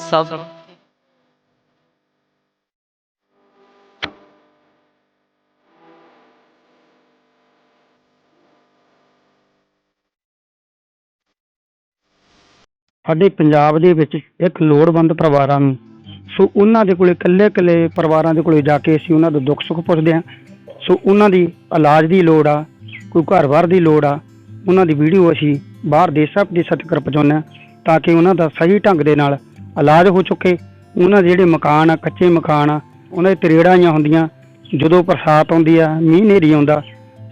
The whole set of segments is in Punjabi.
ਸਾਹਿਬ ਸਾਡੇ ਪੰਜਾਬ ਦੇ ਵਿੱਚ ਇੱਕ ਲੋੜਵੰਦ ਪਰਿਵਾਰਾਂ ਨੂੰ, ਸੋ ਉਹਨਾਂ ਦੇ ਕੋਲੇ ਇਕੱਲੇ ਇਕੱਲੇ ਪਰਿਵਾਰਾਂ ਦੇ ਕੋਲੇ ਜਾ ਕੇ ਅਸੀਂ ਉਹਨਾਂ ਦਾ ਦੁੱਖ ਸੁੱਖ ਪੁੱਛਦੇ ਹਾਂ। ਸੋ ਉਹਨਾਂ ਦੀ ਇਲਾਜ ਦੀ ਲੋੜ ਆ, ਕੋਈ ਘਰ-ਬਾਰ ਦੀ ਲੋੜ ਆ, ਉਹਨਾਂ ਦੀ ਵੀਡੀਓ ਅਸੀਂ ਬਾਹਰ ਦੇਸ਼ਾਂ ਵਿਦੇਸ਼ਾਂ ਤੱਕ ਪਹੁੰਚਾਉਂਦੇ ਹਾਂ ਤਾਂ ਕਿ ਉਹਨਾਂ ਦਾ ਸਹੀ ਢੰਗ ਦੇ ਨਾਲ ਇਲਾਜ ਹੋ ਚੁੱਕੇ। ਉਹਨਾਂ ਦੇ ਜਿਹੜੇ ਮਕਾਨ ਆ, ਕੱਚੇ ਮਕਾਨ ਆ, ਉਹਨਾਂ ਦੇ ਤਰੇੜਾਂ ਆਈਆਂ ਹੁੰਦੀਆਂ। ਜਦੋਂ ਬਰਸਾਤ ਆਉਂਦੀ ਆ, ਮੀਂਹ ਹਨੇਰੀ ਆਉਂਦਾ,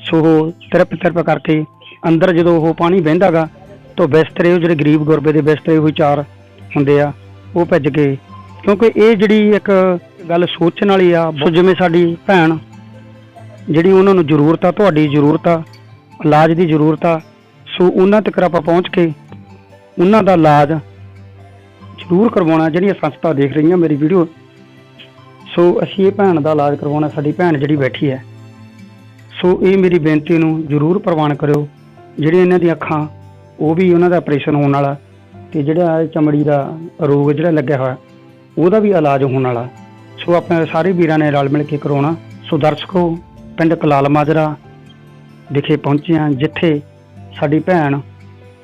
ਸੋ ਉਹ ਤਿਰਪ ਤਿਰਪ ਕਰਕੇ ਅੰਦਰ ਜਦੋਂ ਉਹ ਪਾਣੀ ਵਹਿੰਦਾਗਾ ਤਾਂ ਬਿਸਤਰੇ ਉਹ ਜਿਹੜੇ ਗਰੀਬ ਗੁਰਬੇ ਦੇ ਬਿਸਤਰੇ ਹੋਈ ਚਾਰ ਹੁੰਦੇ ਆ, ਉਹ ਭੱਜ ਗਏ। ਕਿਉਂਕਿ ਇਹ ਜਿਹੜੀ ਇੱਕ ਗੱਲ ਸੋਚਣ ਵਾਲੀ ਆ ਜਿਵੇਂ ਸਾਡੀ ਭੈਣ, ਜਿਹੜੀ ਉਹਨਾਂ ਨੂੰ ਜ਼ਰੂਰਤ ਆ, ਤੁਹਾਡੀ ਜ਼ਰੂਰਤ ਆ, ਇਲਾਜ ਦੀ ਜ਼ਰੂਰਤ ਆ, ਸੋ ਉਹਨਾਂ ਤੱਕ ਆਪਾਂ ਪਹੁੰਚ ਕੇ, ਉਹਨਾਂ ਦਾ ਇਲਾਜ ਜ਼ਰੂਰ ਕਰਵਾਉਣਾ, ਜਿਹੜੀਆਂ ਸੰਸਥਾ ਦੇਖ ਰਹੀਆਂ ਮੇਰੀ ਵੀਡੀਓ। ਸੋ ਅਸੀਂ ਇਹ ਭੈਣ ਦਾ ਇਲਾਜ ਕਰਵਾਉਣਾ, ਸਾਡੀ ਭੈਣ ਜਿਹੜੀ ਬੈਠੀ ਹੈ। ਸੋ ਇਹ ਮੇਰੀ ਬੇਨਤੀ ਨੂੰ ਜ਼ਰੂਰ ਪ੍ਰਵਾਨ ਕਰਿਓ। ਜਿਹੜੀਆਂ ਇਹਨਾਂ ਦੀਆਂ ਅੱਖਾਂ, ਉਹ ਵੀ ਉਹਨਾਂ ਦਾ ਆਪਰੇਸ਼ਨ ਹੋਣ ਵਾਲਾ, ਤੇ ਜਿਹੜਾ ਚਮੜੀ ਦਾ ਰੋਗ ਜਿਹੜਾ ਲੱਗਿਆ ਹੋਇਆ, ਉਹਦਾ ਵੀ ਇਲਾਜ ਹੋਣ ਵਾਲਾ। ਸੋ ਆਪਣੇ ਸਾਰੇ ਵੀਰਾਂ ਨੇ ਰਲ ਮਿਲ ਕੇ ਕਰਾਉਣਾ ਸੋ ਦਰਸ਼ਕੋ, ਪਿੰਡ ਕਲਾਲ ਮਾਜਰਾ ਵਿਖੇ ਪਹੁੰਚੇ ਹਾਂ, ਜਿੱਥੇ ਸਾਡੀ ਭੈਣ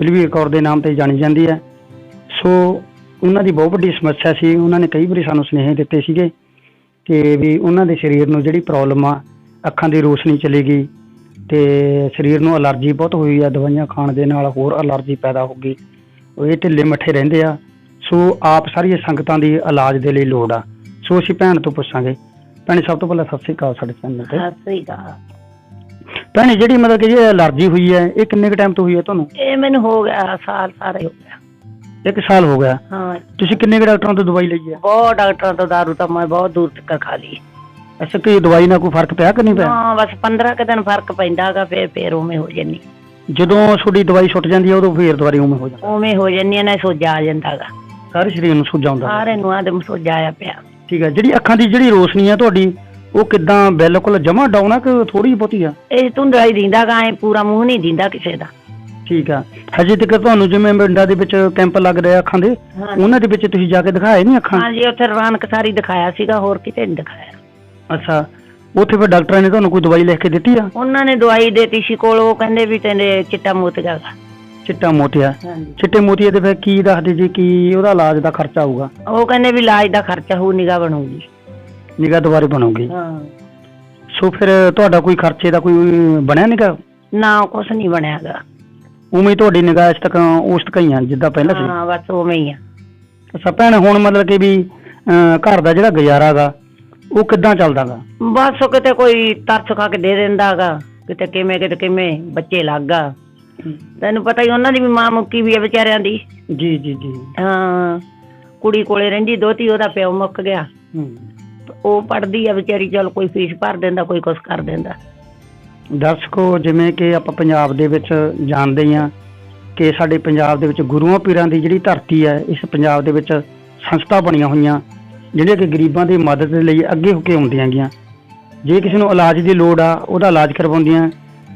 ਬਲਵੀਰ ਕੌਰ ਦੇ ਨਾਮ ਤੇ ਜਾਣੀ ਜਾਂਦੀ ਹੈ। ਸੋ ਉਹਨਾਂ ਦੀ ਬਹੁਤ ਵੱਡੀ ਸਮੱਸਿਆ ਸੀ। ਉਹਨਾਂ ਨੇ ਕਈ ਵਾਰੀ ਸਾਨੂੰ ਸੁਨੇਹੇ ਦਿੱਤੇ ਸੀਗੇ ਕਿ ਵੀ ਉਹਨਾਂ ਦੇ ਸਰੀਰ ਨੂੰ ਜਿਹੜੀ ਪ੍ਰੋਬਲਮ ਆ ਅੱਖਾਂ ਦੀ ਰੋਸ਼ਨੀ ਚਲੀ ਗਈ ਤੇ ਸਰੀਰ ਨੂੰ ਅਲਰਜੀ ਬਹੁਤ ਹੋਈ ਆ ਦਵਾਈਆਂ ਖਾਣ ਦੇ ਨਾਲ ਹੋਰ ਅਲਰਜੀ ਪੈਦਾ ਹੋ ਗਈ। ਉਹ ਇਹ ਢਿੱਲੇ ਮੱਠੇ ਰਹਿੰਦੇ ਆ। ਸੋ ਆਪ ਸਾਰੀਆਂ ਸੰਗਤਾਂ ਦੀ ਇਲਾਜ ਦੇ ਲਈ ਲੋੜ ਆ। ਸੋ ਅਸੀਂ ਭੈਣ ਤੋਂ ਪੁੱਛਾਂਗੇ। ਭੈਣੇ ਸਭ ਤੋਂ ਪਹਿਲਾਂ ਸਤਿ ਸ੍ਰੀ ਅਕਾਲ ਸਾਡੇ ਚੈਨਲ ਤੇ। ਸਤਿ ਸ੍ਰੀ ਅਕਾਲ। ਭੈਣੇ ਜਿਹੜੀ ਮਤਲਬ ਕਿ ਇਹ ਅਲਰਜੀ ਹੋਈ ਹੈ ਇਹ ਕਿੰਨੇ ਕੁ ਟਾਈਮ ਤੋਂ ਹੋਈ ਹੈ ਤੁਹਾਨੂੰ? ਇਹ ਮੈਨੂੰ ਹੋ ਗਿਆ ਸਾਲ ਸਾਰੇ ਹੋ ਗਿਆ। ਇੱਕ ਸਾਲ ਹੋ ਗਿਆ। ਹਾਂ। ਤੁਸੀਂ ਕਿੰਨੇ ਕੁ ਡਾਕਟਰਾਂ ਤੋਂ ਦਵਾਈ ਲਈ ਹੈ? ਬਹੁਤ ਡਾਕਟਰਾਂ ਤੋਂ ਦਾਰੂ ਤਾਂ ਮੈਂ ਬਹੁਤ ਦੂਰ ਤੱਕ ਖਾ ਲਈ। ਅੱਛਾ ਕੀ ਦਵਾਈ ਨਾਲ ਕੋਈ ਫ਼ਰਕ ਪਿਆ ਕਿ ਨਹੀਂ ਪਿਆ? ਹਾਂ ਬਸ 15 ਕੁ ਦਿਨ ਫ਼ਰਕ ਪੈਂਦਾਗਾ ਫੇਰ ਫੇਰ ਉਵੇਂ ਹੋ ਜੰਨੀ ਜਦੋਂ ਤੁਹਾਡੀ ਦਵਾਈ ਛੁੱਟ ਜਾਂਦੀ ਹੈ ਉਦੋਂ ਫੇਰ ਦੁਬਾਰਾ ਉਵੇਂ ਹੋ ਜਾਂਦਾ। ਉਵੇਂ ਹੋ ਜੰਨੀ ਨਾ ਸੋਜਾ ਆ ਜਾਂਦਾਗਾ ਸਾਰੇ ਸਰੀਰ ਨੂੰ ਸੁੱਜ ਆਉਂਦਾ ਸਾਰੇ ਨੂੰ ਆਦਮ ਸੋਜਾ ਆਇਆ ਪਿਆ। ਠੀਕ ਹੈ ਜਿਹੜੀ ਅੱਖਾਂ ਦੀ ਜਿਹੜੀ ਰੋਸ਼ਨੀ ਹੈ ਤੁਹਾਡੀ ਉਹ ਕਿਦਾਂ ਬਿਲਕੁਲ ਜਮਾ ਡਾਊਨ ਆ ਕਿ ਥੋੜੀ ਬਹੁਤੀ ਆ? ਇਹ ਧੁੰਦਲਾਈ ਦਿੰਦਾਗਾ ਐ ਪੂਰਾ ਮੂੰਹ ਨਹੀਂ ਦਿੰਦਾ ਕਿਸੇ ਦਾ। ਠੀਕ ਆ। ਹਜੇ ਤੱਕ ਤੁਹਾਨੂੰ ਜਿਵੇਂ ਪਿੰਡਾਂ ਦੇ ਵਿੱਚ ਕੈਂਪ ਲੱਗ ਰਿਹਾ ਅੱਖਾਂ ਦੇ ਉਹਨਾਂ ਦੇ ਵਿੱਚ ਤੁਸੀਂ ਜਾ ਕੇ ਦਿਖਾਏ ਨਹੀਂ ਅੱਖਾਂ? ਹਾਂਜੀ ਉੱਥੇ ਰਵਾਨਕ ਸਾਰੀ ਦਿਖਾਇਆ ਸੀਗਾ ਹੋਰ ਕਿਤੇ ਨਹੀਂ ਦਿਖਾਇਆ। ਅੱਛਾ ਉੱਥੇ ਫਿਰ ਡਾਕਟਰਾਂ ਨੇ ਤੁਹਾਨੂੰ ਕੋਈ ਦਵਾਈ ਲਿਖ ਕੇ ਦਿੱਤੀ ਆ? ਉਹਨਾਂ ਨੇ ਦਵਾਈ ਦੇਤੀ ਸੀ ਕੋਲ ਉਹ ਕਹਿੰਦੇ ਵੀ ਤੇਰੇ ਚਿੱਟਾ ਮੁੱਤ ਗਿਆ ਚਿੱਟਾ ਮੋਤੀਆ? ਹਾਂਜੀ। ਚਿੱਟੇ ਮੋਤੀਏ ਤੇ ਫਿਰ ਕੀ ਦੱਸਦੇ ਜੀ ਕੀ ਉਹਦਾ ਇਲਾਜ ਦਾ ਖਰਚਾ ਆਊਗਾ ਉਹ ਕਹਿੰਦੇ ਵੀ ਇਲਾਜ ਦਾ ਖਰਚਾ ਹੋਊ ਨਿਗਾ ਬਣੂਗੀ। ਨਿਗਾਹ ਦੁਬਾਰੇ ਬਣੂਗੀ। ਹਾਂ। ਸੋ ਫਿਰ ਤੁਹਾਡਾ ਕੋਈ ਖਰਚੇ ਦਾ ਕੋਈ ਬਣਿਆ ਨਿਗਾ ਨਾ ਕੁਛ ਨਹੀਂ ਬਣਿਆਗਾ ਉਵੇਂ ਹੀ ਤੁਹਾਡੀ ਨਿਗਾਹ ਇਸ ਤੱਕ ਉਸ ਤੱਕ ਹੀ ਆ ਜਿੱਦਾਂ ਪਹਿਲਾਂ ਸੀ। ਹਾਂ ਬਸ ਉਵੇਂ ਹੀ ਆ। ਅੱਛਾ ਭੈਣ ਹੁਣ ਮਤਲਬ ਕਿ ਵੀ ਘਰ ਦਾ ਜਿਹੜਾ ਗੁਜ਼ਾਰਾ ਗਾ ਉਹ ਕਿੱਦਾਂ ਚੱਲਦਾਗਾ ਬਸ ਉਹ ਕਿਤੇ ਕੋਈ ਤਰਸ ਖਾ ਕੇ ਦੇ ਦਿੰਦਾਗਾ ਕਿਤੇ ਕਿਵੇਂ ਕਿਤੇ ਕਿਵੇਂ ਬੱਚੇ ਲੱਗਾ ਤੈਨੂੰ ਪਤਾ ਹੀ ਉਹਨਾਂ ਦੀ ਵੀ ਮਾਂ ਮੁੱਕੀ ਵੀ ਹੈ ਵਿਚਾਰਿਆਂ ਦੀ। ਜੀ ਜੀ ਜੀ। ਹਾਂ ਕੁੜੀ ਕੋਲੇ ਰਹਿੰਦੀ ਦੋਤੀ ਉਹਦਾ ਪਿਓ ਮੁੱਕ ਗਿਆ। ਹੂੰ। ਉਹ ਪੜਦੀ ਆ ਵਿਚਾਰੀ ਚਲ ਕੋਈ ਫੀਸ ਭਰ ਦਿੰਦਾ ਕੋਈ ਕੁਛ ਕਰ ਦਿੰਦਾ। ਦਰਸ਼ਕੋ, ਜਿਵੇਂ ਕਿ ਆਪਾਂ ਪੰਜਾਬ ਦੇ ਵਿੱਚ ਜਾਣਦੇ ਹੀ ਹਾਂ ਕਿ ਸਾਡੇ ਪੰਜਾਬ ਦੇ ਵਿੱਚ ਗੁਰੂਆਂ ਪੀਰਾਂ ਦੀ ਜਿਹੜੀ ਧਰਤੀ ਹੈ, ਇਸ ਪੰਜਾਬ ਦੇ ਵਿੱਚ ਸੰਸਥਾ ਬਣੀਆਂ ਹੋਈਆਂ, ਜਿਹੜੀਆਂ ਕਿ ਗਰੀਬਾਂ ਦੀ ਮਦਦ ਦੇ ਲਈ ਅੱਗੇ ਹੋ ਕੇ ਆਉਂਦੀਆਂ ਗੀਆਂ ਜੇ ਕਿਸੇ ਨੂੰ ਇਲਾਜ ਦੀ ਲੋੜ ਆ, ਉਹਦਾ ਇਲਾਜ ਕਰਵਾਉਂਦੀਆਂ।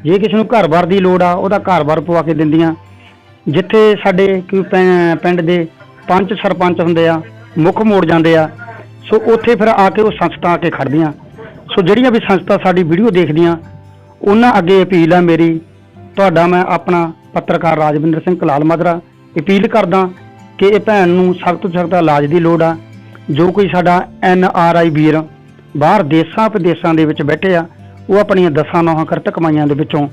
ਜੇ ਕਿਸੇ ਨੂੰ ਘਰ-ਬਾਰ ਦੀ ਲੋੜ ਆ, ਉਹਦਾ ਘਰ-ਬਾਰ ਪਵਾ ਕੇ ਦਿੰਦੀਆਂ। ਜਿੱਥੇ ਸਾਡੇ ਕੋਈ ਪਿੰਡ ਦੇ ਪੰਚ ਸਰਪੰਚ ਹੁੰਦੇ ਆ, ਮੁੱਖ ਮੋੜ ਜਾਂਦੇ ਆ, ਸੋ ਉੱਥੇ ਫਿਰ ਆ ਕੇ ਉਹ ਸੰਸਥਾ ਆ ਕੇ ਖੜਦੀਆਂ ਸੋ ਜਿਹੜੀਆਂ ਵੀ ਸੰਸਥਾ ਸਾਡੀ ਵੀਡੀਓ ਦੇਖਦੀਆਂ ਉਹਨਾਂ ਅੱਗੇ ਅਪੀਲ ਆ ਮੇਰੀ, ਤੁਹਾਡਾ ਮੈਂ ਆਪਣਾ ਪੱਤਰਕਾਰ ਰਾਜਵਿੰਦਰ ਸਿੰਘ ਕਲਾਲ ਮਾਜਰਾ ਅਪੀਲ ਕਰਦਾ ਕਿ ਇਹ ਭੈਣ ਨੂੰ ਸਖਤ ਤੋਂ ਸਖਤ ਇਲਾਜ ਦੀ ਲੋੜ ਆ। ਜੋ ਕੋਈ ਸਾਡਾ ਐਨ ਆਰ ਆਈ ਵੀਰ ਬਾਹਰ ਦੇਸ਼ਾਂ ਵਿਦੇਸ਼ਾਂ ਦੇ ਵਿੱਚ ਬੈਠੇ ਆ, ਉਹ ਆਪਣੀਆਂ ਦਸਾਂ ਨੌਹਾਂ ਕਰਤ ਕਮਾਈਆਂ ਦੇ ਵਿੱਚੋਂ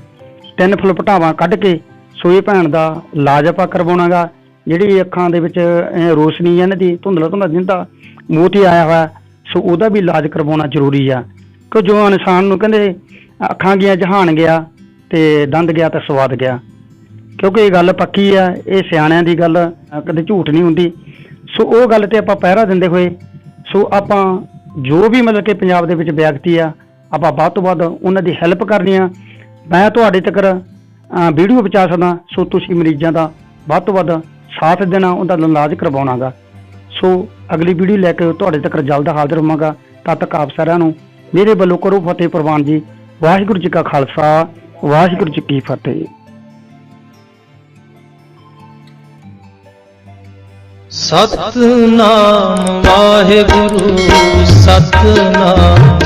ਤਿੰਨ ਫੁੱਲ ਪਟਾਵਾਂ ਕੱਢ ਕੇ ਸੋ ਇਹ ਭੈਣ ਦਾ ਇਲਾਜ ਆਪਾਂ ਕਰਵਾਉਣਾਗਾ, ਜਿਹੜੀ ਅੱਖਾਂ ਦੇ ਵਿੱਚ ਰੋਸ਼ਨੀ ਹੈ ਇਹਨਾਂ ਦੀ ਧੁੰਦਲਾ ਧੁੰਦਲਾ ਮੂੰਹ ਮੋਤੀ ਆਇਆ ਹੋਇਆ, ਸੋ ਉਹਦਾ ਵੀ ਇਲਾਜ ਕਰਵਾਉਣਾ ਜ਼ਰੂਰੀ ਆ। ਕਿ ਜੋ ਇਨਸਾਨ ਨੂੰ ਕਹਿੰਦੇ ਅੱਖਾਂ ਗਿਆ, ਜਹਾਨ ਗਿਆ ਤੇ ਦੰਦ ਗਿਆ ਤੇ ਸਵਾਦ ਗਿਆ। ਕਿਉਂਕਿ ਇਹ ਗੱਲ ਪੱਕੀ ਆ, ਇਹ ਸਿਆਣਿਆਂ ਦੀ ਗੱਲ ਕਦੇ ਝੂਠ ਨਹੀਂ ਹੁੰਦੀ। ਸੋ ਉਹ ਗੱਲ ਤੇ ਆਪਾਂ ਪਹਿਰਾ ਦਿੰਦੇ ਹੋਏ, ਸੋ ਆਪਾਂ ਜੋ ਵੀ ਮਤਲਬ ਕਿ ਪੰਜਾਬ ਦੇ ਵਿੱਚ ਵਿਅਕਤੀ ਆ, ਆਪਾਂ ਵੱਧ ਤੋਂ ਵੱਧ ਉਹਨਾਂ ਦੀ ਹੈਲਪ ਕਰਨੀ ਆ। ਮੈਂ ਤੁਹਾਡੇ ਤੱਕ ਵੀਡੀਓ ਪਹੁੰਚਾ ਸਕਦਾ, ਸੋ ਤੁਸੀਂ ਮਰੀਜ਼ਾਂ ਦਾ ਵੱਧ ਤੋਂ ਵੱਧ ਸਾਥ ਦੇਣਾ, ਉਹਦਾ ਇਲਾਜ ਕਰਵਾਉਣਾਗਾ ਸੋ ਅਗਲੀ ਵੀਡੀਓ ਲੈ ਕੇ ਤੁਹਾਡੇ ਤੱਕ ਜਲਦ ਹਾਜ਼ਰ ਹੋਵਾਂਗਾ। ਤਦ ਤੱਕ ਆਪ ਸਾਰਿਆਂ ਨੂੰ ਮੇਰੇ ਵੱਲੋਂ ਕਰੋ ਫਤਿਹ ਪ੍ਰਵਾਨ ਜੀ। ਵਾਹਿਗੁਰੂ ਜੀ ਕਾ ਖਾਲਸਾ, ਵਾਹਿਗੁਰੂ ਜੀ ਕੀ ਫਤਿਹ। ਸਤਨਾਮ ਵਾਹਿਗੁਰੂ, ਸਤਨਾਮ